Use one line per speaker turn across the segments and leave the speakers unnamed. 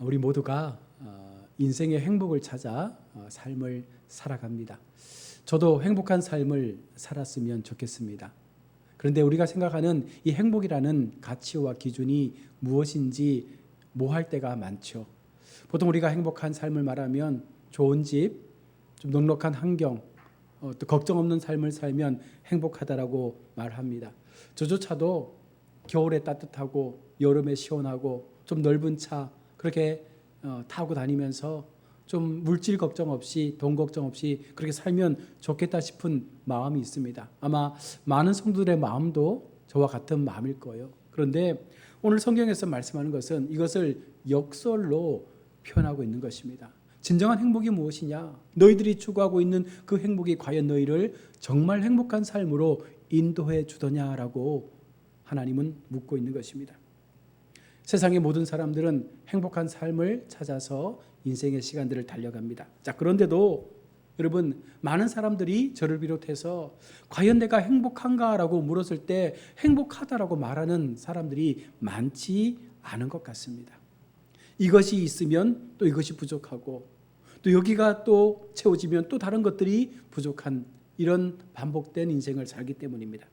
우리 모두가 어, 인생의 행복을 찾아 어, 삶을 살아갑니다. 저도 행복한 삶을 살았으면 좋겠습니다. 그런데 우리가 생각하는 이 행복이라는 가치와 기준이 무엇인지 모할 때가 많죠. 보통 우리가 행복한 삶을 말하면 좋은 집, 좀 넉넉한 환경, 어, 또 걱정 없는 삶을 살면 행복하다라고 말합니다. 저조차도 겨울에 따뜻하고 여름에 시원하고 좀 넓은 차 그렇게 어, 타고 다니면서 좀 물질 걱정 없이 돈 걱정 없이 그렇게 살면 좋겠다 싶은 마음이 있습니다. 아마 많은 성도들의 마음도 저와 같은 마음일 거예요. 그런데 오늘 성경에서 말씀하는 것은 이것을 역설로 표현하고 있는 것입니다. 진정한 행복이 무엇이냐? 너희들이 추구하고 있는 그 행복이 과연 너희를 정말 행복한 삶으로 인도해 주더냐라고 하나님은 묻고 있는 것입니다. 세상의 모든 사람들은 행복한 삶을 찾아서 인생의 시간들을 달려갑니다. 자, 그런데도 여러분, 많은 사람들이 저를 비롯해서 과연 내가 행복한가라고 물었을 때 행복하다라고 말하는 사람들이 많지 않은 것 같습니다. 이것이 있으면 또 이것이 부족하고 또 여기가 또 채워지면 또 다른 것들이 부족한 이런 반복된 인생을 살기 때문입니다.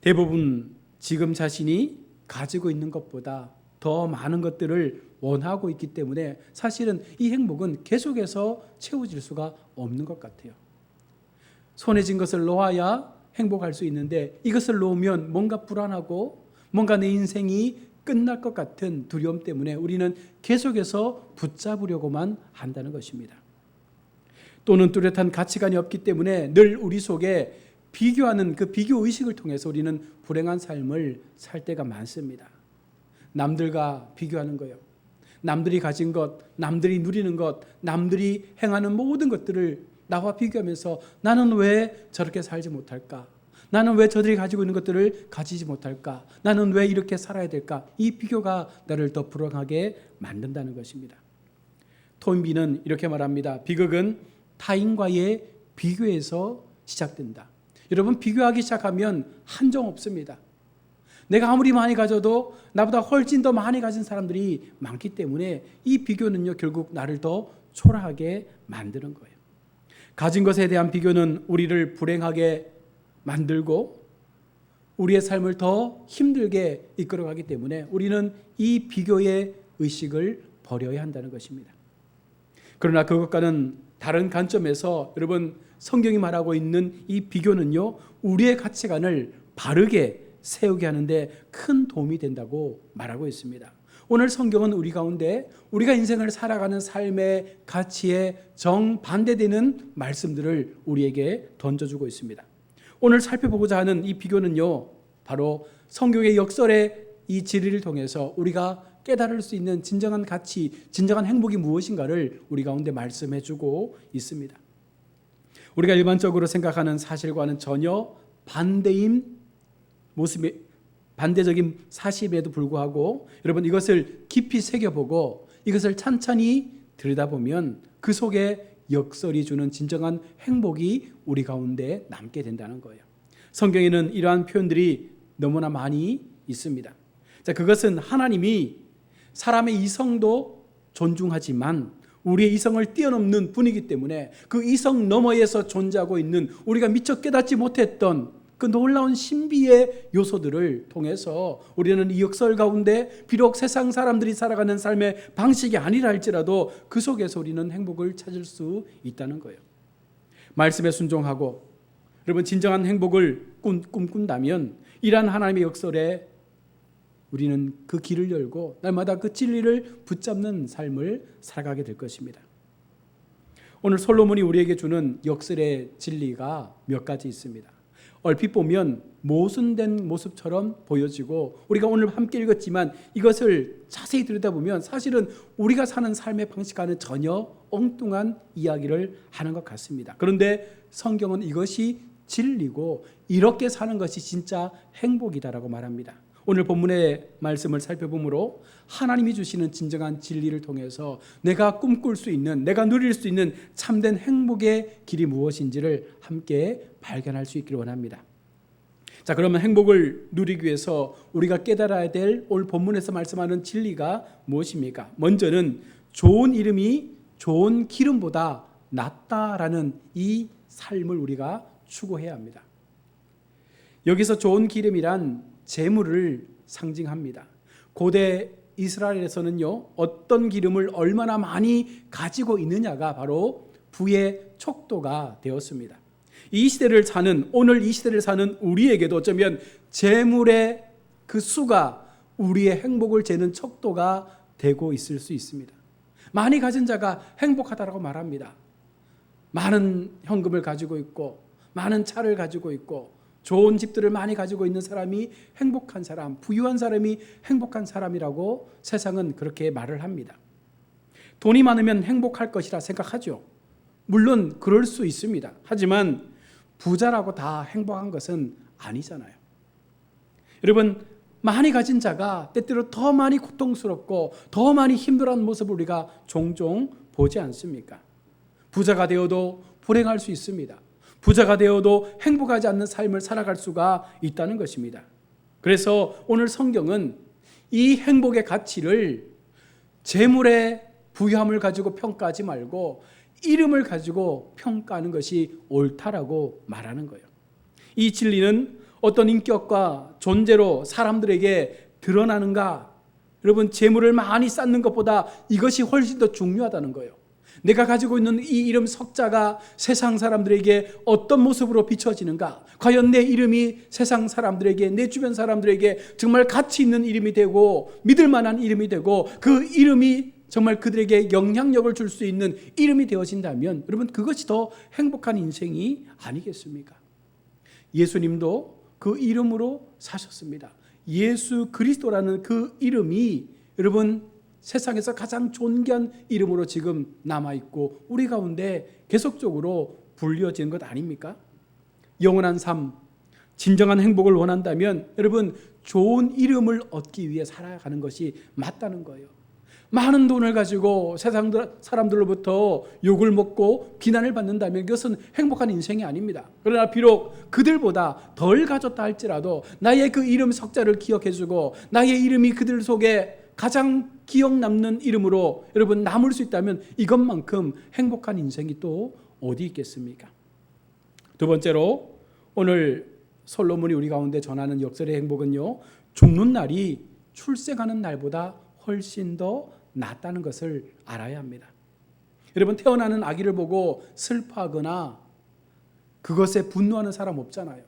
대부분 지금 자신이 가지고 있는 것보다 더 많은 것들을 원하고 있기 때문에 사실은 이 행복은 계속해서 채워질 수가 없는 것 같아요. 손에 쥔 것을 놓아야 행복할 수 있는데 이것을 놓으면 뭔가 불안하고 뭔가 내 인생이 끝날 것 같은 두려움 때문에 우리는 계속해서 붙잡으려고만 한다는 것입니다. 또는 뚜렷한 가치관이 없기 때문에 늘 우리 속에 비교하는 그 비교 의식을 통해서 우리는 불행한 삶을 살 때가 많습니다. 남들과 비교하는 거요. 남들이 가진 것, 남들이 누리는 것, 남들이 행하는 모든 것들을 나와 비교하면서 나는 왜 저렇게 살지 못할까? 나는 왜 저들이 가지고 있는 것들을 가지지 못할까? 나는 왜 이렇게 살아야 될까? 이 비교가 나를 더 불안하게 만든다는 것입니다. 토인비는 이렇게 말합니다. 비극은 타인과의 비교에서 시작된다. 여러분 비교하기 시작하면 한정 없습니다. 내가 아무리 많이 가져도 나보다 훨씬 더 많이 가진 사람들이 많기 때문에 이 비교는요 결국 나를 더 초라하게 만드는 거예요. 가진 것에 대한 비교는 우리를 불행하게 만들고 우리의 삶을 더 힘들게 이끌어가기 때문에 우리는 이 비교의 의식을 버려야 한다는 것입니다. 그러나 그것과는 다른 관점에서 여러분 성경이 말하고 있는 이 비교는요 우리의 가치관을 바르게 세우게 하는데 큰 도움이 된다고 말하고 있습니다. 오늘 성경은 우리 가운데 우리가 인생을 살아가는 삶의 가치에 정반대되는 말씀들을 우리에게 던져주고 있습니다. 오늘 살펴보고자 하는 이 비교는요, 바로 성경의 역설의 이 진리를 통해서 우리가 깨달을 수 있는 진정한 가치, 진정한 행복이 무엇인가를 우리 가운데 말씀해 주고 있습니다. 우리가 일반적으로 생각하는 사실과는 전혀 반대인 모습이 반대적인 사실에도 불구하고 여러분 이것을 깊이 새겨보고 이것을 찬찬히 들여다보면 그 속에 역설이 주는 진정한 행복이 우리 가운데 남게 된다는 거예요. 성경에는 이러한 표현들이 너무나 많이 있습니다. 자, 그것은 하나님이 사람의 이성도 존중하지만 우리의 이성을 뛰어넘는 분이기 때문에 그 이성 너머에서 존재하고 있는 우리가 미처 깨닫지 못했던 그 놀라운 신비의 요소들을 통해서 우리는 이 역설 가운데 비록 세상 사람들이 살아가는 삶의 방식이 아니라 할지라도 그 속에서 우리는 행복을 찾을 수 있다는 거예요. 말씀에 순종하고 여러분 진정한 행복을 꿈, 꿈꾼다면 이러한 하나님의 역설에 우리는 그 길을 열고 날마다 그 진리를 붙잡는 삶을 살아가게 될 것입니다. 오늘 솔로몬이 우리에게 주는 역설의 진리가 몇 가지 있습니다. 얼핏 보면 모순된 모습처럼 보여지고 우리가 오늘 함께 읽었지만 이것을 자세히 들여다보면 사실은 우리가 사는 삶의 방식과는 전혀 엉뚱한 이야기를 하는 것 같습니다. 그런데 성경은 이것이 진리고 이렇게 사는 것이 진짜 행복이다라고 말합니다. 오늘 본문의 말씀을 살펴보므로 하나님이 주시는 진정한 진리를 통해서 내가 꿈꿀 수 있는, 내가 누릴 수 있는 참된 행복의 길이 무엇인지를 함께 발견할 수 있기를 원합니다. 자, 자, 그러면 행복을 누리기 위해서 우리가 깨달아야 될 오늘 본문에서 말씀하는 진리가 무엇입니까? 먼저는 좋은 이름이 좋은 기름보다 낫다라는 이 삶을 우리가 추구해야 합니다. 여기서 좋은 기름이란 재물을 상징합니다. 고대 이스라엘에서는요, 어떤 기름을 얼마나 많이 가지고 있느냐가 바로 부의 촉도가 되었습니다. 이 시대를 사는, 오늘 이 시대를 사는 우리에게도 어쩌면 재물의 그 수가 우리의 행복을 재는 척도가 되고 있을 수 있습니다. 많이 가진 자가 행복하다라고 말합니다. 많은 현금을 가지고 있고, 많은 차를 가지고 있고, 좋은 집들을 많이 가지고 있는 사람이 행복한 사람, 부유한 사람이 행복한 사람이라고 세상은 그렇게 말을 합니다. 돈이 많으면 행복할 것이라 생각하죠. 물론 그럴 수 있습니다. 하지만 부자라고 다 행복한 것은 아니잖아요. 여러분, 많이 가진 자가 때때로 더 많이 고통스럽고 더 많이 힘들어하는 모습을 우리가 종종 보지 않습니까? 부자가 되어도 불행할 수 있습니다. 부자가 되어도 행복하지 않는 삶을 살아갈 수가 있다는 것입니다. 그래서 오늘 성경은 이 행복의 가치를 재물의 부유함을 가지고 평가하지 말고 이름을 가지고 평가하는 것이 옳다라고 말하는 거예요. 이 진리는 어떤 인격과 존재로 사람들에게 드러나는가? 여러분, 재물을 많이 쌓는 것보다 이것이 훨씬 더 중요하다는 거예요. 내가 가지고 있는 이 이름 석자가 세상 사람들에게 어떤 모습으로 비춰지는가? 과연 내 이름이 세상 사람들에게, 내 주변 사람들에게 정말 가치 있는 이름이 되고, 믿을 만한 이름이 되고, 그 이름이 정말 그들에게 영향력을 줄 수 있는 이름이 되어진다면, 여러분, 그것이 더 행복한 인생이 아니겠습니까? 예수님도 그 이름으로 사셨습니다. 예수 그리스도라는 그 이름이 여러분 세상에서 가장 존귀한 이름으로 지금 남아 있고 우리 가운데 계속적으로 불려지는 것 아닙니까? 영원한 삶, 진정한 행복을 원한다면 여러분 좋은 이름을 얻기 위해 살아가는 것이 맞다는 거예요. 많은 돈을 가지고 세상 사람들로부터 욕을 먹고 비난을 받는다면 그것은 행복한 인생이 아닙니다. 그러나 비록 그들보다 덜 가졌다 할지라도 나의 그 이름 석자를 기억해주고 나의 이름이 그들 속에 가장 기억 남는 이름으로 여러분 남을 수 있다면 이것만큼 행복한 인생이 또 어디 있겠습니까? 두 번째로 오늘 솔로몬이 우리 가운데 전하는 역설의 행복은요. 죽는 날이 출생하는 날보다 훨씬 더 낫다는 것을 알아야 합니다. 여러분 태어나는 아기를 보고 슬퍼하거나 그것에 분노하는 사람 없잖아요.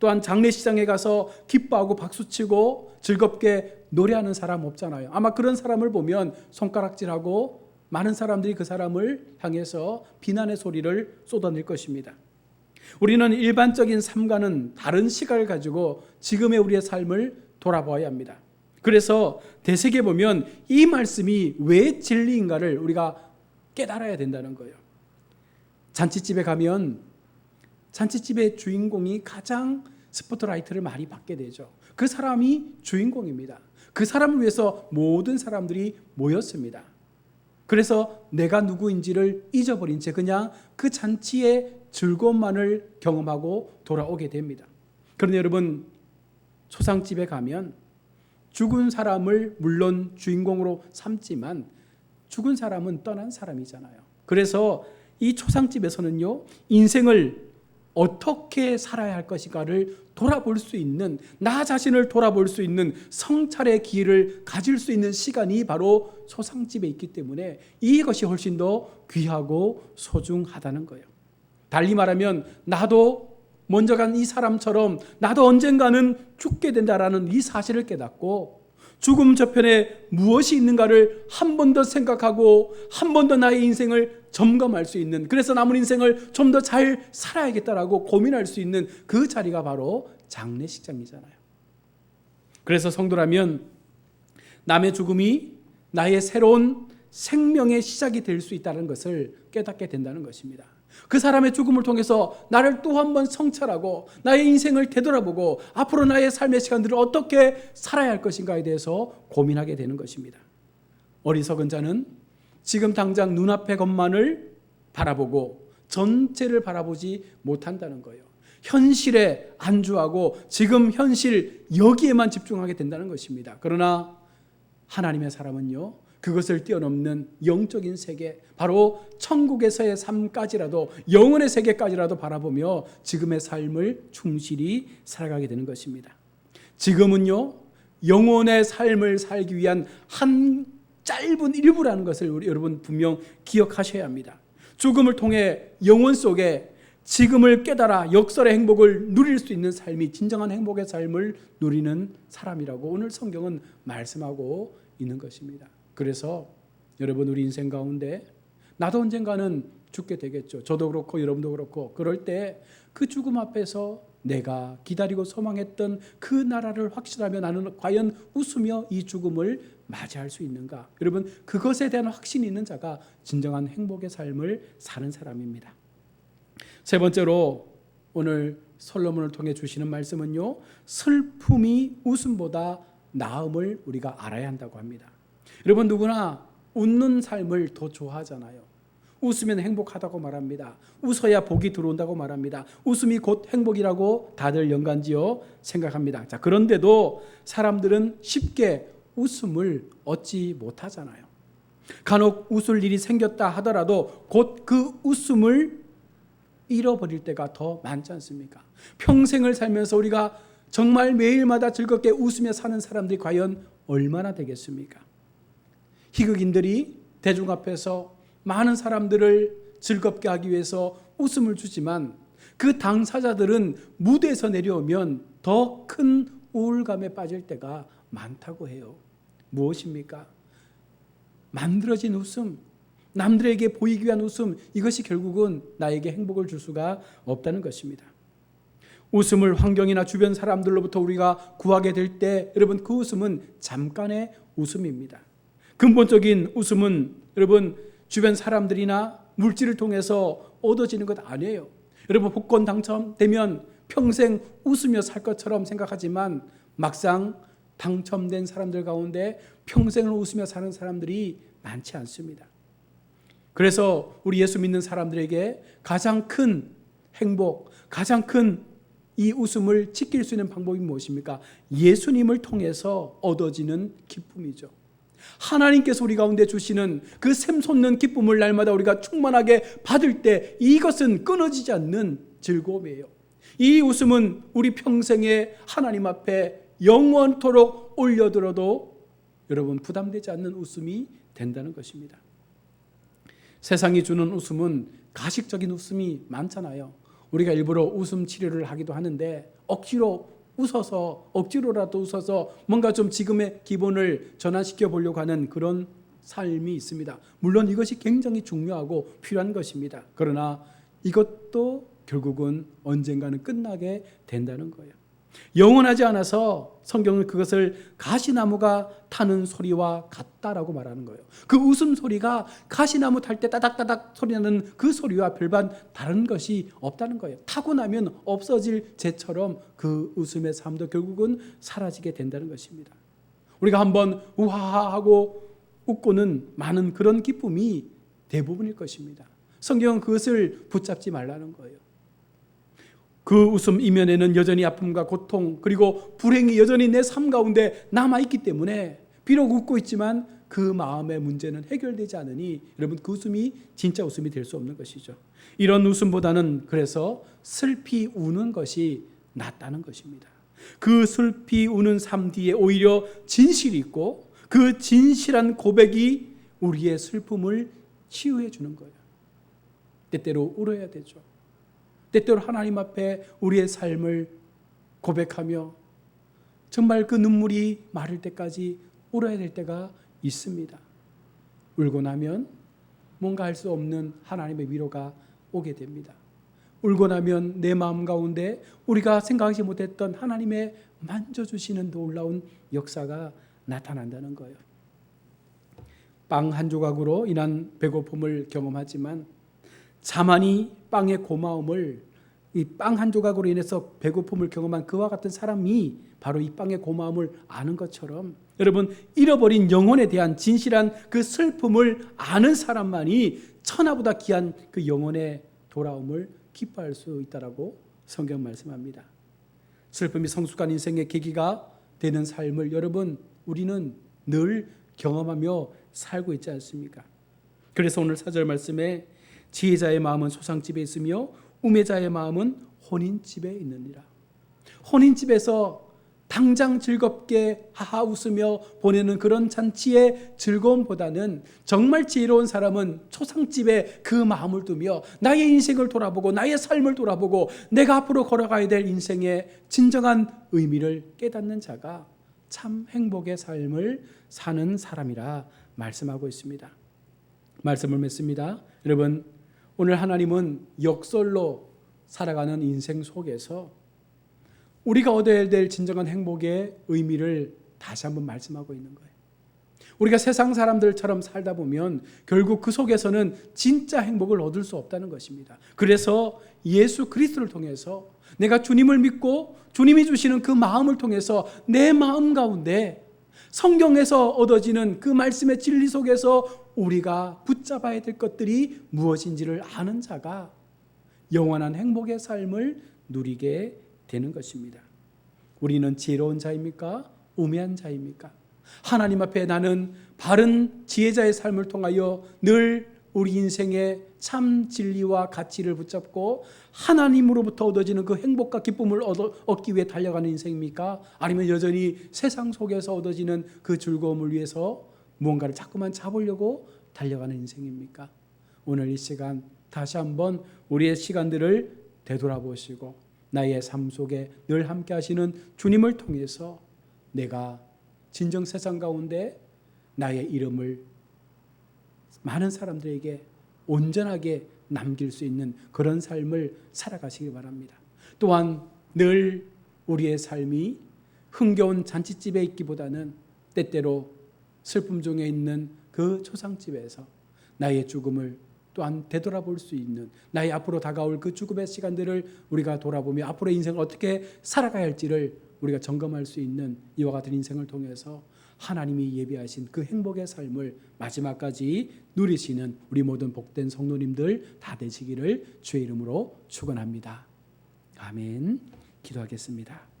또한 장례식장에 가서 기뻐하고 박수치고 즐겁게 노래하는 사람 없잖아요. 아마 그런 사람을 보면 손가락질하고 많은 사람들이 그 사람을 향해서 비난의 소리를 쏟아낼 것입니다. 우리는 일반적인 삶과는 다른 시각을 가지고 지금의 우리의 삶을 돌아봐야 합니다. 그래서 대세에 보면 이 말씀이 왜 진리인가를 우리가 깨달아야 된다는 거예요. 잔치집에 가면 잔치집의 주인공이 가장 스포트라이트를 많이 받게 되죠. 그 사람이 주인공입니다. 그 사람을 위해서 모든 사람들이 모였습니다. 그래서 내가 누구인지를 잊어버린 채 그냥 그 잔치의 즐거움만을 경험하고 돌아오게 됩니다. 그런데 여러분, 초상집에 가면 죽은 사람을 물론 주인공으로 삼지만 죽은 사람은 떠난 사람이잖아요. 그래서 이 초상집에서는요, 인생을 어떻게 살아야 할 것인가를 돌아볼 수 있는 나 자신을 돌아볼 수 있는 성찰의 기회를 가질 수 있는 시간이 바로 소상집에 있기 때문에 이것이 훨씬 더 귀하고 소중하다는 거예요. 달리 말하면 나도 먼저 간 이 사람처럼 나도 언젠가는 죽게 된다라는 이 사실을 깨닫고 죽음 저편에 무엇이 있는가를 한 번 더 생각하고 한 번 더 나의 인생을 점검할 수 있는 그래서 남은 인생을 좀 더 잘 살아야겠다라고 고민할 수 있는 그 자리가 바로 장례식장이잖아요. 그래서 성도라면 남의 죽음이 나의 새로운 생명의 시작이 될 수 있다는 것을 깨닫게 된다는 것입니다. 그 사람의 죽음을 통해서 나를 또 한 번 성찰하고 나의 인생을 되돌아보고 앞으로 나의 삶의 시간들을 어떻게 살아야 할 것인가에 대해서 고민하게 되는 것입니다. 어리석은 자는 지금 당장 눈앞의 것만을 바라보고 전체를 바라보지 못한다는 거예요. 현실에 안주하고 지금 현실 여기에만 집중하게 된다는 것입니다. 그러나 하나님의 사람은요. 그것을 뛰어넘는 영적인 세계, 바로 천국에서의 삶까지라도 영혼의 세계까지라도 바라보며 지금의 삶을 충실히 살아가게 되는 것입니다. 지금은요. 영혼의 삶을 살기 위한 한 짧은 일부라는 것을 우리 여러분 분명 기억하셔야 합니다. 죽음을 통해 영혼 속에 지금을 깨달아 역설의 행복을 누릴 수 있는 삶이 진정한 행복의 삶을 누리는 사람이라고 오늘 성경은 말씀하고 있는 것입니다. 그래서 여러분 우리 인생 가운데 나도 언젠가는 죽게 되겠죠. 저도 그렇고 여러분도 그렇고 그럴 때 그 죽음 앞에서 내가 기다리고 소망했던 그 나라를 확실하며 나는 과연 웃으며 이 죽음을 맞이할 수 있는가? 여러분 그것에 대한 확신이 있는 자가 진정한 행복의 삶을 사는 사람입니다. 세 번째로 오늘 솔로몬을 통해 주시는 말씀은요. 슬픔이 웃음보다 나음을 우리가 알아야 한다고 합니다. 여러분 누구나 웃는 삶을 더 좋아하잖아요. 웃으면 행복하다고 말합니다. 웃어야 복이 들어온다고 말합니다. 웃음이 곧 행복이라고 다들 연관지어 생각합니다. 자, 그런데도 사람들은 쉽게 웃음을 얻지 못하잖아요. 간혹 웃을 일이 생겼다 하더라도 곧 그 웃음을 잃어버릴 때가 더 많지 않습니까? 평생을 살면서 우리가 정말 매일마다 즐겁게 웃으며 사는 사람들이 과연 얼마나 되겠습니까? 희극인들이 대중 앞에서 많은 사람들을 즐겁게 하기 위해서 웃음을 주지만 그 당사자들은 무대에서 내려오면 더 큰 우울감에 빠질 때가 많다고 해요. 무엇입니까? 만들어진 웃음, 남들에게 보이기 위한 웃음, 이것이 결국은 나에게 행복을 줄 수가 없다는 것입니다. 웃음을 환경이나 주변 사람들로부터 우리가 구하게 될 때, 여러분, 그 웃음은 잠깐의 웃음입니다. 근본적인 웃음은 여러분, 주변 사람들이나 물질을 통해서 얻어지는 것 아니에요. 여러분, 복권 당첨되면 평생 웃으며 살 것처럼 생각하지만 막상 당첨된 사람들 가운데 평생을 웃으며 사는 사람들이 많지 않습니다. 그래서 우리 예수 믿는 사람들에게 가장 큰 행복, 가장 큰 이 웃음을 지킬 수 있는 방법이 무엇입니까? 예수님을 통해서 얻어지는 기쁨이죠. 하나님께서 우리 가운데 주시는 그 샘솟는 기쁨을 날마다 우리가 충만하게 받을 때 이것은 끊어지지 않는 즐거움이에요. 이 웃음은 우리 평생에 하나님 앞에 영원토록 올려들어도 여러분 부담되지 않는 웃음이 된다는 것입니다. 세상이 주는 웃음은 가식적인 웃음이 많잖아요. 우리가 일부러 웃음 치료를 하기도 하는데 억지로 웃어서 억지로라도 웃어서 뭔가 좀 지금의 기분을 전환시켜 보려고 하는 그런 삶이 있습니다. 물론 이것이 굉장히 중요하고 필요한 것입니다. 그러나 이것도 결국은 언젠가는 끝나게 된다는 거예요. 영원하지 않아서 성경은 그것을 가시나무가 타는 소리와 같다라고 말하는 거예요. 그 웃음 소리가 가시나무 탈 때 따닥따닥 소리 나는 그 소리와 별반 다른 것이 없다는 거예요. 타고 나면 없어질 재처럼 그 웃음의 삶도 결국은 사라지게 된다는 것입니다. 우리가 한번 우하하고 웃고는 많은 그런 기쁨이 대부분일 것입니다. 성경은 그것을 붙잡지 말라는 거예요. 그 웃음 이면에는 여전히 아픔과 고통 그리고 불행이 여전히 내 삶 가운데 남아 있기 때문에 비록 웃고 있지만 그 마음의 문제는 해결되지 않으니 여러분 그 웃음이 진짜 웃음이 될 수 없는 것이죠. 이런 웃음보다는 그래서 슬피 우는 것이 낫다는 것입니다. 그 슬피 우는 삶 뒤에 오히려 진실이 있고 그 진실한 고백이 우리의 슬픔을 치유해 주는 거예요. 때때로 울어야 되죠. 때때로 하나님 앞에 우리의 삶을 고백하며 정말 그 눈물이 마를 때까지 울어야 될 때가 있습니다. 울고 나면 뭔가 할 수 없는 하나님의 위로가 오게 됩니다. 울고 나면 내 마음 가운데 우리가 생각하지 못했던 하나님의 만져주시는 놀라운 역사가 나타난다는 거예요. 빵 한 조각으로 인한 배고픔을 경험하지만 자만이 빵의 고마움을 이 빵 한 조각으로 인해서 배고픔을 경험한 그와 같은 사람이 바로 이 빵의 고마움을 아는 것처럼 여러분 잃어버린 영혼에 대한 진실한 그 슬픔을 아는 사람만이 천하보다 귀한 그 영혼의 돌아옴을 기뻐할 수 있다라고 성경 말씀합니다. 슬픔이 성숙한 인생의 계기가 되는 삶을 여러분 우리는 늘 경험하며 살고 있지 않습니까? 그래서 오늘 사절 말씀에 지혜자의 마음은 소상집에 있으며 우매자의 마음은 혼인집에 있느니라. 혼인집에서 당장 즐겁게 하하 웃으며 보내는 그런 잔치의 즐거움보다는 정말 지혜로운 사람은 초상집에 그 마음을 두며 나의 인생을 돌아보고 나의 삶을 돌아보고 내가 앞으로 걸어가야 될 인생의 진정한 의미를 깨닫는 자가 참 행복의 삶을 사는 사람이라 말씀하고 있습니다. 말씀을 맺습니다. 여러분, 오늘 하나님은 역설로 살아가는 인생 속에서 우리가 얻어야 될 진정한 행복의 의미를 다시 한번 말씀하고 있는 거예요. 우리가 세상 사람들처럼 살다 보면 결국 그 속에서는 진짜 행복을 얻을 수 없다는 것입니다. 그래서 예수 그리스도를 통해서 내가 주님을 믿고 주님이 주시는 그 마음을 통해서 내 마음 가운데 성경에서 얻어지는 그 말씀의 진리 속에서 우리가 붙잡아야 될 것들이 무엇인지를 아는 자가 영원한 행복의 삶을 누리게 되는 것입니다. 우리는 지혜로운 자입니까? 우매한 자입니까? 하나님 앞에 나는 바른 지혜자의 삶을 통하여 늘 우리 인생의 참 진리와 가치를 붙잡고 하나님으로부터 얻어지는 그 행복과 기쁨을 얻기 위해 달려가는 인생입니까? 아니면 여전히 세상 속에서 얻어지는 그 즐거움을 위해서 무언가를 자꾸만 잡으려고 달려가는 인생입니까? 오늘 이 시간 다시 한번 우리의 시간들을 되돌아보시고 나의 삶 속에 늘 함께 하시는 주님을 통해서 내가 진정 세상 가운데 나의 이름을 많은 사람들에게 온전하게 남길 수 있는 그런 삶을 살아가시기 바랍니다. 또한 늘 우리의 삶이 흥겨운 잔치집에 있기보다는 때때로 슬픔 중에 있는 그 초상집에서 나의 죽음을 또한 되돌아볼 수 있는 나의 앞으로 다가올 그 죽음의 시간들을 우리가 돌아보며 앞으로의 인생을 어떻게 살아가야 할지를 우리가 점검할 수 있는 이와 같은 인생을 통해서 하나님이 예비하신 그 행복의 삶을 마지막까지 누리시는 우리 모든 복된 성도님들 다 되시기를 주의 이름으로 축원합니다. 아멘. 기도하겠습니다.